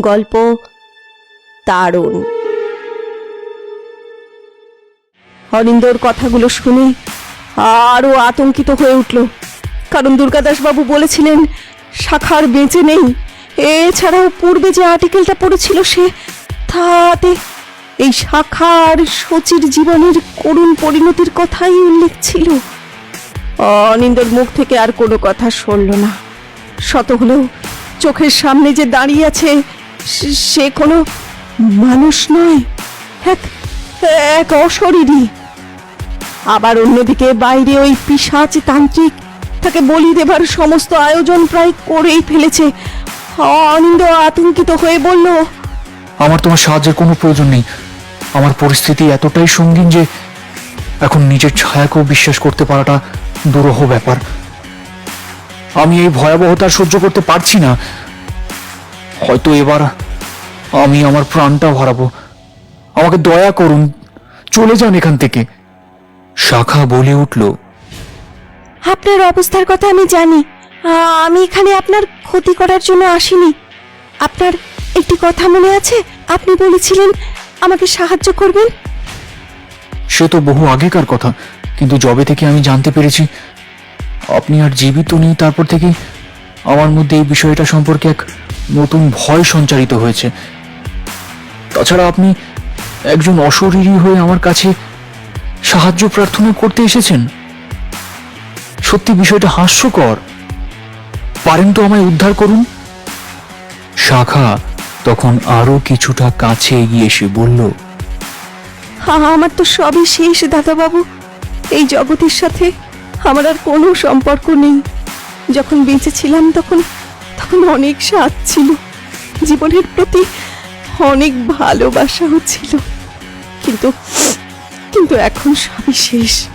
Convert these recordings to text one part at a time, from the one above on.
গল্প তারুণ। অরিন্দর কথাগুলো শুনে আরও আতঙ্কিত হয়ে উঠল। কারণ দুর্গাদাসবাবু বলেছিলেন, শাখার বেঁচে নেই। এছাড়াও পূর্বে যে আর্টিকেলটা পড়েছিল সে, তাতে এই শাখার সচির জীবনের করুণ পরিণতির কথাই উল্লেখ ছিল। অনিন্দর মুখ থেকে আর কোনো কথা সরল না। শত হলেও চোখের সামনে যে দাঁড়িয়ে আছে সে- কোনো মানুষ নয়, এক এক অশরীরী। আবার অন্যদিকে বাইরে ওই পিসাচ তান্ত্রিক তাকে বলি দেবার সমস্ত আয়োজন প্রায় করেই ফেলেছে। অনিন্দ আতঙ্কিত হয়ে বলল, আমার তোমার সাহায্যের কোনো প্রয়োজন নেই। আমার পরিস্থিতি এতটাই সঙ্গীন যে এখন নিজের ছায়াকেও বিশ্বাস করতে পারাটা দুরূহ ব্যাপার। আমি এই ভয়াবহতা সহ্য করতে পারছি না। হয়তো এবার আমি আমার প্রাণটা হারাবো আমাকে দয়া করুন চলে যান এখান থেকে। শাখা বলে উঠল আপনার অবস্থার কথা আমি জানি। আমি এখানে আপনার ক্ষতি করার জন্য আসিনি। আপনার একটি কথা মনে আছে? আপনি বলেছিলেন আমাকে সাহায্য করবেন। সে তো বহু আগেকার কথা কিন্তু জবে থেকে আমি জানতে পেরেছি আপনি আর জীবিত নেই তারপর থেকে আমার মধ্যে এই বিষয়টা সম্পর্কে এক নতুন ভয় সঞ্চারিত হয়েছে। তাছাড়া আপনি একজন অশরীরী হয়ে আমার কাছে সাহায্য প্রার্থনা করতে এসেছেন? সত্যি বিষয়টা হাস্যকর। পারেন তো আমায় উদ্ধার করুন। শাখা তখন আরও কিছুটা কাছে এগিয়ে এসে বলল আমার তো সবই শেষ, দাদাবাবু। এই জগতের সাথে আমার আর কোনো সম্পর্ক নেই। যখন বেঁচে ছিলাম তখন তখন অনেক স্বাদ ছিল। জীবনের প্রতি অনেক ভালোবাসাও ছিল। কিন্তু কিন্তু এখন সবই শেষ।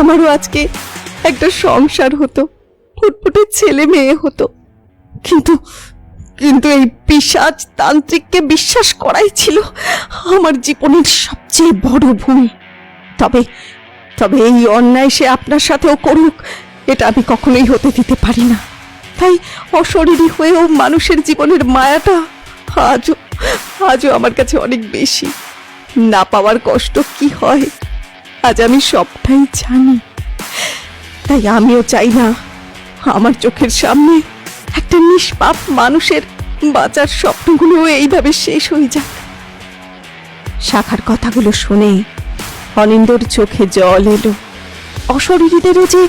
আমারও আজকে একটা সংসার হতো, ফুটফুটে ছেলে মেয়ে হতো। কিন্তু কিন্তু এই পিসাজ তান্ত্রিককে বিশ্বাস করাই ছিল আমার জীবনের সবচেয়ে বড় ভুল। তবে তবে এই অন্যায় সে আপনার সাথেও করুক, এটা আমি কখনোই হতে দিতে পারি না। তাই অশরীরী হয়েও মানুষের জীবনের মায়াটা আজও আজও আমার কাছে অনেক বেশি। না পাওয়ার কষ্ট কি হয়, আজ আমি সবটাই জানি। তাই আমিও চাই না আমার চোখের সামনে একটা নিষ্পাপ মানুষের বাঁচার স্বপ্নগুলো এইভাবে শেষ হয়ে যাক। শাখার কথাগুলো শুনে অনিন্দর চোখে জল এলো। অশরীরীদেরও যে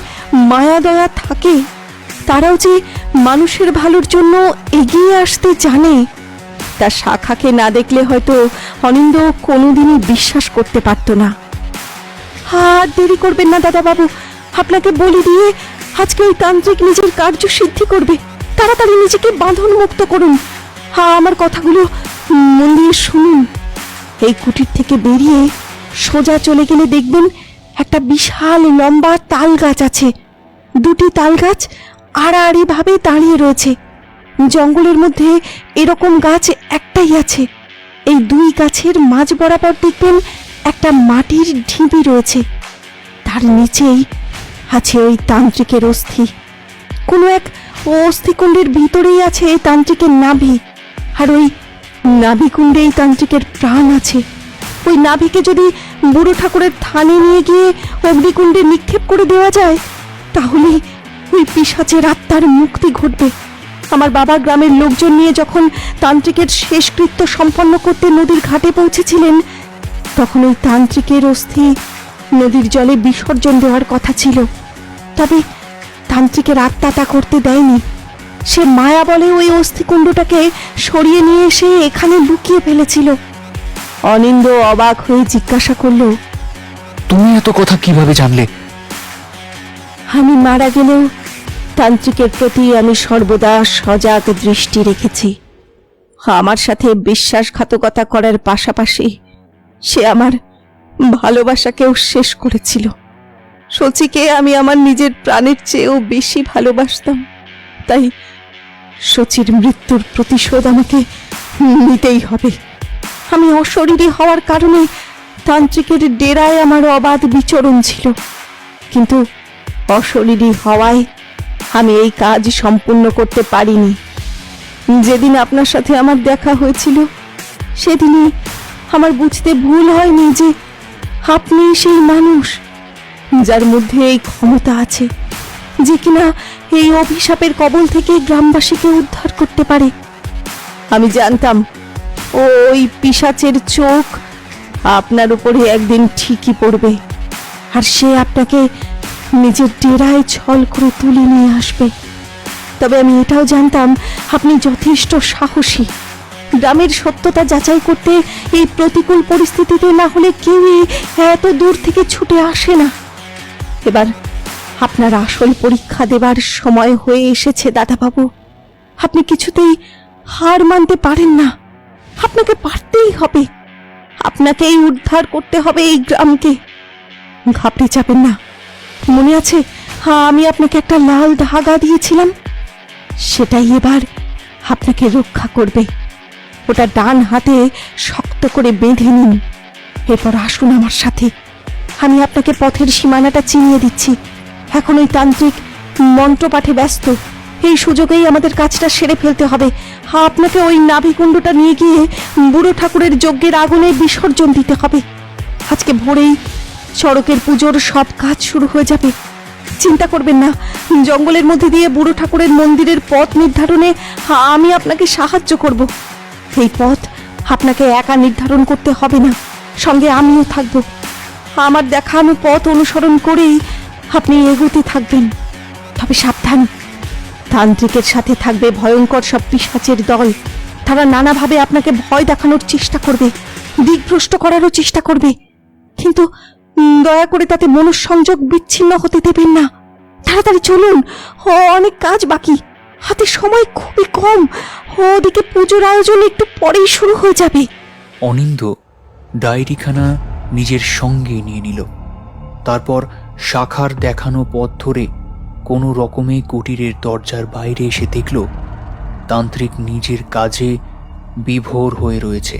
মায়া দয়া থাকে, তারাও যে মানুষের ভালোর জন্য এগিয়ে আসতে জানে। তার শাখাকে না দেখলে হয়তো অনিন্দ কোনোদিনই বিশ্বাস করতে পারতো না। আর দেরি করবেন না দাদাবাবু, আপনাকে বলি দিয়ে আজকে ওই তান্ত্রিক নিজের কার্য সিদ্ধি করবে। তাড়াতাড়ি নিজেকে বাঁধন মুক্ত করুন। হ্যাঁ আমার কথাগুলো মন দিয়ে শুনুন। এই কুটির থেকে বেরিয়ে সোজা চলে গেলে দেখবেন একটা বিশাল লম্বা তাল গাছ আছে। দুটি তাল গাছ আড়াআড়ি ভাবে দাঁড়িয়ে রয়েছে। জঙ্গলের মধ্যে এরকম গাছ একটাই আছে। এই দুই গাছের মাঝ বরাবর দেখবেন একটা মাটির ঢিবি রয়েছে। তার নিচেই আছে ওই তান্ত্রিকের অস্থি। কোনো এক অস্থিকুণ্ডের ভিতরেই আছে এই তান্ত্রিকের নাভি। আর ওই নাভিকুণ্ডে এই তান্ত্রিকের প্রাণ আছে। ওই নাভিকে যদি বুড়ো ঠাকুরের থানে নিয়ে গিয়ে অগ্নিকুণ্ডে নিক্ষেপ করে দেওয়া যায়, তাহলে ওই পিসাচের আত্মার মুক্তি ঘটবে। আমার বাবা গ্রামের লোকজন নিয়ে যখন তান্ত্রিকের শেষকৃত্য সম্পন্ন করতে নদীর ঘাটে পৌঁছেছিলেন, তখন ওই তান্ত্রিকের অস্থি নদীর জলে বিসর্জন দেওয়ার কথা ছিল। তবে তান্ত্রিকের আত্মা তা করতে দেয়নি। সে মায়া বলে ওই অস্থিকুণ্ডটাকে সরিয়ে নিয়ে এসে এখানে লুকিয়ে ফেলেছিল। অনিন্দ অবাক হয়ে জিজ্ঞাসা করল, তুমি এত কথা কীভাবে জানলে? আমি মারা গেলেও তান্ত্রিকের প্রতি আমি সর্বদা সজাগ দৃষ্টি রেখেছি। আমার সাথে বিশ্বাসঘাতকতা করার পাশাপাশি সে আমার ভালোবাসাকেও শেষ করেছিল। সচিকে আমি আমার নিজের প্রাণের চেয়েও বেশি ভালোবাসতাম। তাই সচির মৃত্যুর প্রতিশোধ আমাকে নিতেই হবে। আমি অশরীরী হওয়ার কারণে তান্ত্রিকের ডেরায় আমার অবাধ বিচরণ ছিল। কিন্তু অশরীরী হওয়ায় আমি এই কাজ সম্পূর্ণ করতে পারিনি। যেদিন আপনার সাথে আমার দেখা হয়েছিল, সেদিনই আমার বুঝতে ভুল হয়নি যে আপনি সেই মানুষ যার মধ্যে এই ক্ষমতা আছে, যে কিনা এই অভিশাপের কবল থেকে গ্রামবাসীকে উদ্ধার করতে পারে। আমি জানতাম, ওই পিশাচের চোখ আপনার উপরে একদিন ঠিকই পড়বে, আর সে আপনাকে নিজের ডেরায় ছল করে তুলে নিয়ে আসবে। তবে আমি এটাও জানতাম, আপনি যথেষ্ট সাহসী। গ্রামের সত্যতা যাচাই করতে এই প্রতিকূল পরিস্থিতিতে না হলে কেউই এত দূর থেকে ছুটে আসে না। এবার আপনার আসল পরীক্ষা দেবার সময় হয়ে এসেছে, দাদাবাবু। আপনি কিছুতেই হার মানতে পারেন না। আপনাকে পারতেই হবে। আপনাকেই উদ্ধার করতে হবে এই গ্রামকে। ঘাবড়ে যাবেন না। মনে আছে? হ্যাঁ আমি আপনাকে একটা লাল ধাগা দিয়েছিলাম। সেটাই এবার আপনাকে রক্ষা করবে। ওটা ডান হাতে শক্ত করে বেঁধে নিন। এরপর আসুন আমার সাথে। আমি আপনাকে পথের সীমানাটা চিনিয়ে দিচ্ছি। এখন ওই তান্ত্রিক মন্ত্রপাঠে ব্যস্ত। এই সুযোগেই আমাদের কাজটা সেরে ফেলতে হবে। হ্যাঁ আপনাকে ওই নাভিকুণ্ডটা নিয়ে গিয়ে বুড়ো ঠাকুরের যজ্ঞের আগুনে বিসর্জন দিতে হবে। আজকে ভোরেই সড়কের পুজোর সব কাজ শুরু হয়ে যাবে। চিন্তা করবেন না, জঙ্গলের মধ্যে দিয়ে বুড়ো ঠাকুরের মন্দিরের পথ নির্ধারণে আমি আপনাকে সাহায্য করব। এই পথ আপনাকে একা নির্ধারণ করতে হবে না, সঙ্গে আমিও থাকব। আমার দেখানো পথ অনুসরণ করেই আপনি এগোতে থাকবেন। তবে সাবধান, তান্ত্রিকের সাথে থাকবে ভয়ঙ্কর সব পিসাচের দল। তারা নানাভাবে আপনাকে ভয় দেখানোর চেষ্টা করবে, দিকভ্রষ্ট করারও চেষ্টা করবে। কিন্তু দয়া করে তাতে মনঃসংযোগ বিচ্ছিন্ন হতে দেবেন না। তাড়াতাড়ি চলুন অনেক কাজ বাকি। হাতে সময় খুবই কম। ওদিকে পুজোর আয়োজন একটু পরেই শুরু হয়ে যাবে। অনিন্দ ডায়েরিখানা নিজের সঙ্গে নিয়ে নিল। তারপর শাখার দেখানো পথ ধরে কোনো রকমে কুটিরের দরজার বাইরে এসে দেখল, তান্ত্রিক নিজের কাজে বিভোর হয়ে রয়েছে।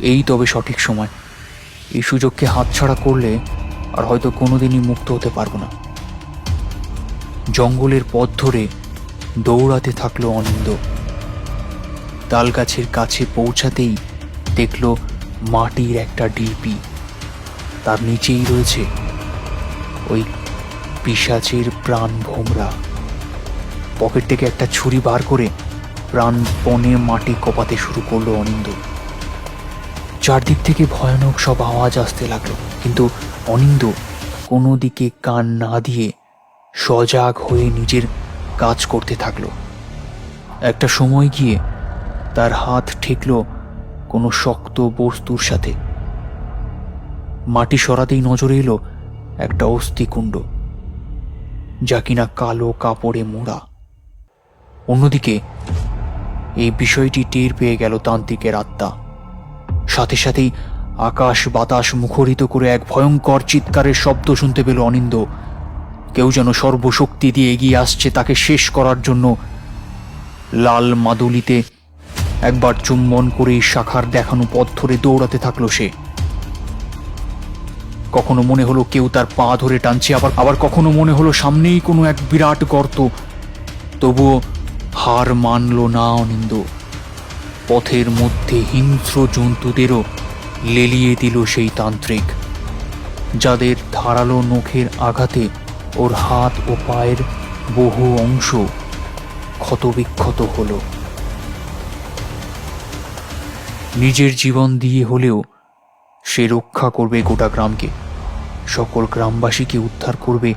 এই তবে সঠিক সময়। এই সুযোগকে হাতছাড়া করলে আর হয়তো কোনোদিনই মুক্ত হতে পারব না। জঙ্গলের পথ ধরে দৌড়াতে থাকল অনিন্দ। তালগাছের কাছে পৌঁছাতেই দেখল মাটির একটা ডিপি। তার নিচেই রয়েছে ওই পিসাচের প্রাণ ভোমরা। পকেট থেকে একটা ছুরি বার করে প্রাণ প্রাণপণে মাটি কপাতে শুরু করল অনিন্দ। চারদিক থেকে ভয়ানক সব আওয়াজ আসতে লাগল, কিন্তু অনিন্দ কোনো দিকে কান না দিয়ে সজাগ হয়ে নিজের কাজ করতে থাকল। একটা সময় গিয়ে তার হাত ঠেকল কোনো শক্ত বস্তুর সাথে। মাটি সরাতেই নজরে এলো একটা অস্থিকুণ্ড, যা কিনা কালো কাপড়ে মোড়া। অন্যদিকে এই বিষয়টি টের পেয়ে গেল তান্ত্রিকের আত্মা। সাথে সাথেই আকাশ বাতাস মুখরিত করে এক ভয়ঙ্কর চিৎকারের শব্দ শুনতে পেল অনিন্দ। কেউ যেন সর্বশক্তি দিয়ে এগিয়ে আসছে তাকে শেষ করার জন্য। লাল মাদুলিতে একবার চুম্বন করে শাখার দেখানো পথ ধরে দৌড়াতে থাকল সে। কখনো মনে হলো কেউ তার পা ধরে টানছে, আবার আবার কখনো মনে হলো সামনেই কোনো এক বিরাট গর্ত। তবুও হার মানল না অনিন্দ। পথের মধ্যে হিংস্র জন্তুদেরও লেলিয়ে দিল সেই তান্ত্রিক, যাদের ধারালো নখের আঘাতে ওর হাত ও পায়ের বহু অংশ ক্ষতবিক্ষত হল। নিজের জীবন দিয়ে হলেও সে রক্ষা করবে গোটা গ্রামকে, সকল গ্রামবাসীকে উদ্ধার করবে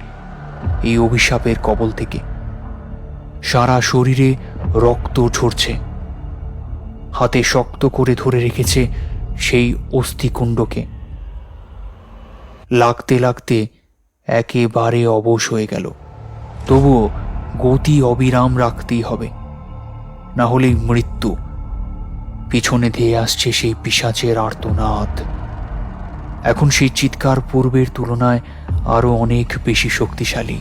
এই অভিশাপের কবল থেকে। সারা শরীরে রক্ত ঝরছে। হাতে শক্ত করে ধরে রেখেছে সেই অস্থিকুণ্ডকে। লাগতে লাগতে একেবারে অবশ হয়ে গেল। তবুও গতি অবিরাম রাখতেই হবে, না হলেই মৃত্যু। পিছনে ধেয়ে আসছে সেই পিসাচের আর্তনাদ। এখন সেই চিৎকার পূর্বের তুলনায় আরও অনেক বেশি শক্তিশালী।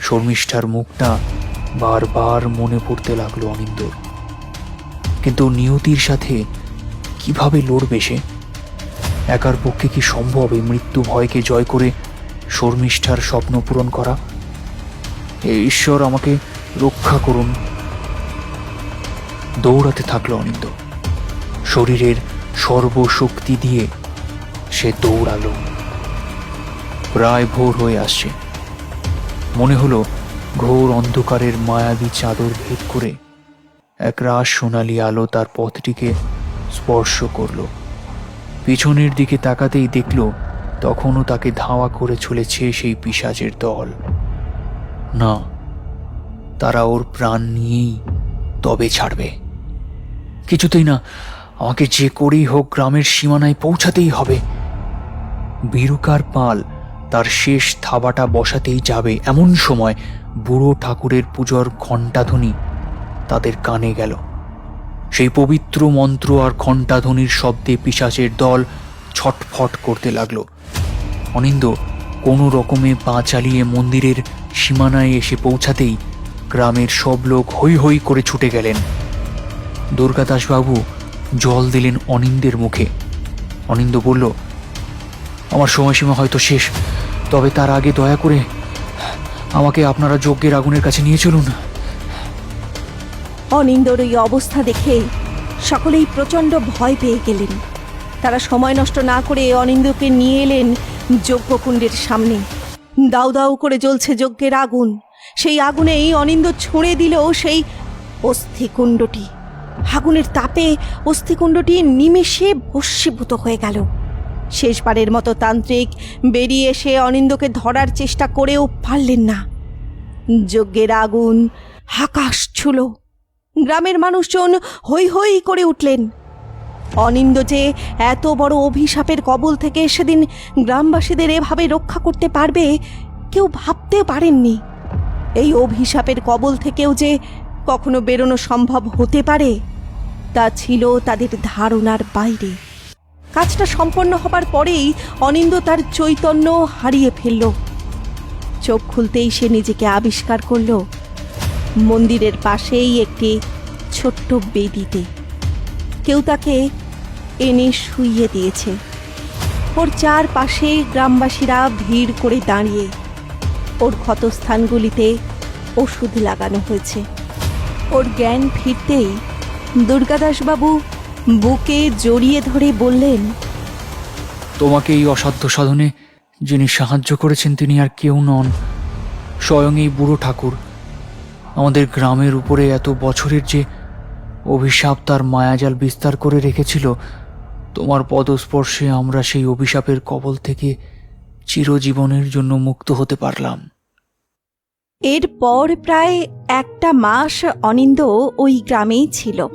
শর্মিষ্ঠার মুখটা বারবার মনে পড়তে লাগল অনিন্দর। কিন্তু নিয়তির সাথে কীভাবে লড়বে সে? একার পক্ষে কি সম্ভব এই মৃত্যু ভয়কে জয় করে শর্মিষ্ঠার স্বপ্ন পূরণ করা? হে ঈশ্বর, আমাকে রক্ষা করুন। দৌড়াতে থাকল অনিন্দ। শরীরের সর্বশক্তি দিয়ে সে দৌড়ালো। প্রায় ভোর হয়ে আসছে। মনে হলো ঘোর অন্ধকারের মায়াবী চাদর ভেদ করে এক রাস সোনালি আলো তার পথটিকে স্পর্শ করল। পিছনের দিকে তাকাতেই দেখল, তখনও তাকে ধাওয়া করে চলেছে সেই পিশাচের দল। না, তারা ওর প্রাণ নিয়েই তবে ছাড়বে। কিছুতেই না, আমাকে যে করেই হোক গ্রামের সীমানায় পৌঁছাতেই হবে। বীরুকার পাল তার শেষ থাবাটা বসাতেই যাবে এমন সময় বুড়ো ঠাকুরের পুজোর ঘণ্টাধ্বনি তাদের কানে গেল। সেই পবিত্র মন্ত্র আর ঘণ্টাধ্বনির শব্দে পিশাচের দল ছটফট করতে লাগল। অনিন্দ কোনো রকমে পা চালিয়ে মন্দিরের সীমানায় এসে পৌঁছাতেই গ্রামের সব লোক হৈ হৈ করে ছুটে গেলেন। দুর্গাদাসবাবু জল দিলেন অনিন্দের মুখে। অনিন্দ বলল, আমার সময়সীমা হয়তো শেষ, তবে তার আগে দয়া করে আমাকে আপনারা যজ্ঞের আগুনের কাছে নিয়ে চলুন। অনিন্দর এই অবস্থা দেখে সকলেই প্রচণ্ড ভয় পেয়ে গেলেন। তারা সময় নষ্ট না করে অনিন্দকে নিয়ে এলেন যজ্ঞকুণ্ডের সামনে। দাউ দাউ করে জ্বলছে যজ্ঞের আগুন। সেই আগুনেই অনিন্দ ছুঁড়ে দিল সেই অস্থিকুণ্ডটি। আগুনের তাপে অস্থিকুণ্ডটি নিমেষে ভস্মীভূত হয়ে গেল। শেষবারের মতো তান্ত্রিক বেরিয়ে এসে অনিন্দকে ধরার চেষ্টা করেও পারলেন না। যজ্ঞের আগুন আকাশ ছুলো। গ্রামের মানুষজন হৈ হৈ করে উঠলেন। অনিন্দ যে এত বড় অভিশাপের কবল থেকে সেদিন গ্রামবাসীদের এভাবে রক্ষা করতে পারবে, কেউ ভাবতে পারেননি। এই অভিশাপের কবল থেকেও যে কখনো বেরোনো সম্ভব হতে পারে, তা ছিল তাদের ধারণার বাইরে। কাজটা সম্পন্ন হবার পরেই অনিন্দ তার চৈতন্য হারিয়ে ফেলল। চোখ খুলতেই সে নিজেকে আবিষ্কার করল। মন্দিরের পাশেই একটি ছোট্ট বেদিতে। কেউ তাকে এনে শুইয়ে দিয়েছে। ওর চারপাশে গ্রামবাসীরা ভিড় করে দাঁড়িয়ে ওর ক্ষতস্থানগুলিতে ওষুধ লাগানো হয়েছে। ওর জ্ঞান ফিরতেই দুর্গাদাসবাবু বুকে জড়িয়ে ধরে বললেন, তোমাকে এই অসাধ্য সাধনে যিনি সাহায্য করেছেন তিনি আর কেউ নন, স্বয়ং এই বুড়ো ঠাকুর। আমাদের গ্রামের উপরে এত বছরের যে অভিশাপ তার মায়াজাল বিস্তার করে রেখেছিল, তোমার পদস্পর্শে আমরা সেই অভিশাপের কবল থেকে চিরজীবনের জন্য মুক্ত হতে পারলাম। এরপর প্রায় একটা মাস অনিন্দ ওই গ্রামেই ছিল।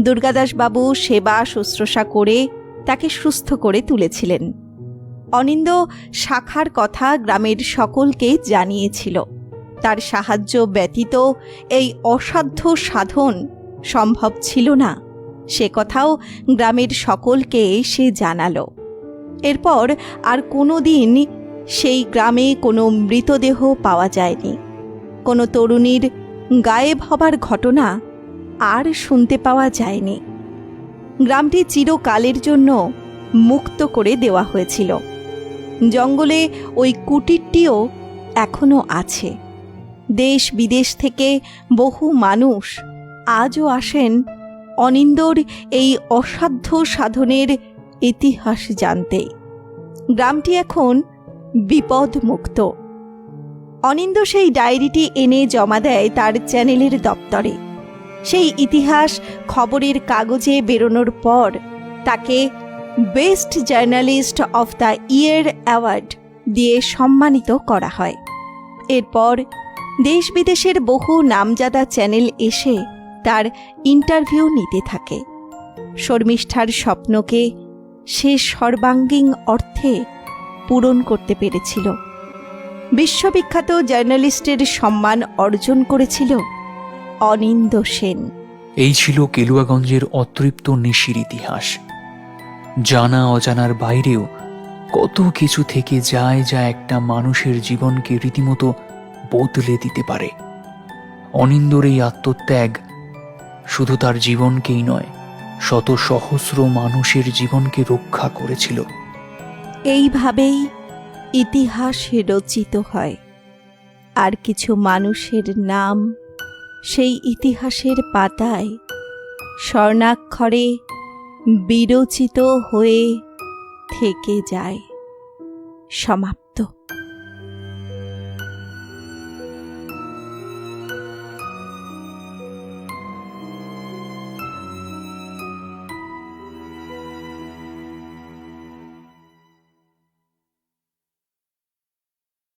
দুর্গাদাসবাবু সেবা শুশ্রূষা করে তাকে সুস্থ করে তুলেছিলেন। অনিন্দ শাখার কথা গ্রামের সকলকে জানিয়েছিল। তার সাহায্য ব্যতীত এই অসাধ্য সাধন সম্ভব ছিল না। সে কথাও গ্রামের সকলকে সে জানালো। এরপর আর কোনো দিন সেই গ্রামে কোনো মৃতদেহ পাওয়া যায়নি। কোনো তরুণীর গায়েব হবার ঘটনা আর শুনতে পাওয়া যায়নি। গ্রামটি চিরকালের জন্য মুক্ত করে দেওয়া হয়েছিল। জঙ্গলে ওই কুটিরটিও এখনও আছে। দেশ বিদেশ থেকে বহু মানুষ আজও আসেন অনিন্দর এই অসাধ্য সাধনের ইতিহাস জানতে। গ্রামটি এখন বিপদমুক্ত। অনিন্দ সেই ডায়েরিটি এনে জমা দেয় তার চ্যানেলের দপ্তরে। সেই ইতিহাস খবরের কাগজে বেরোনোর পর তাকে best journalist of the year award দিয়ে সম্মানিত করা হয়। এরপর দেশ বিদেশের বহু নামজাদা চ্যানেল এসে তার ইন্টারভিউ নিতে থাকে। শর্মিষ্ঠার স্বপ্নকে সে সর্বাঙ্গীন অর্থে পূরণ করতে পেরেছিল। বিশ্ববিখ্যাত জার্নালিস্টের সম্মান অর্জন করেছিল অনিন্দ সেন। এই ছিল কেলুয়াগঞ্জের অতৃপ্ত নিশির ইতিহাস। জানা অজানার বাইরেও কত কিছু থেকে যায় যা একটা মানুষের জীবনকে রীতিমতো বদলে দিতে পারে। অনিন্দর এই আত্মত্যাগ শুধু তার জীবনকেই নয়, শত সহস্র মানুষের জীবনকে রক্ষা করেছিল। এইভাবেই ইতিহাস রচিত হয়। আর কিছু মানুষের নাম সেই ইতিহাসের পাতায় স্বর্ণাক্ষরে বিরচিত হয়ে থেকে যায়। সমাপ্ত।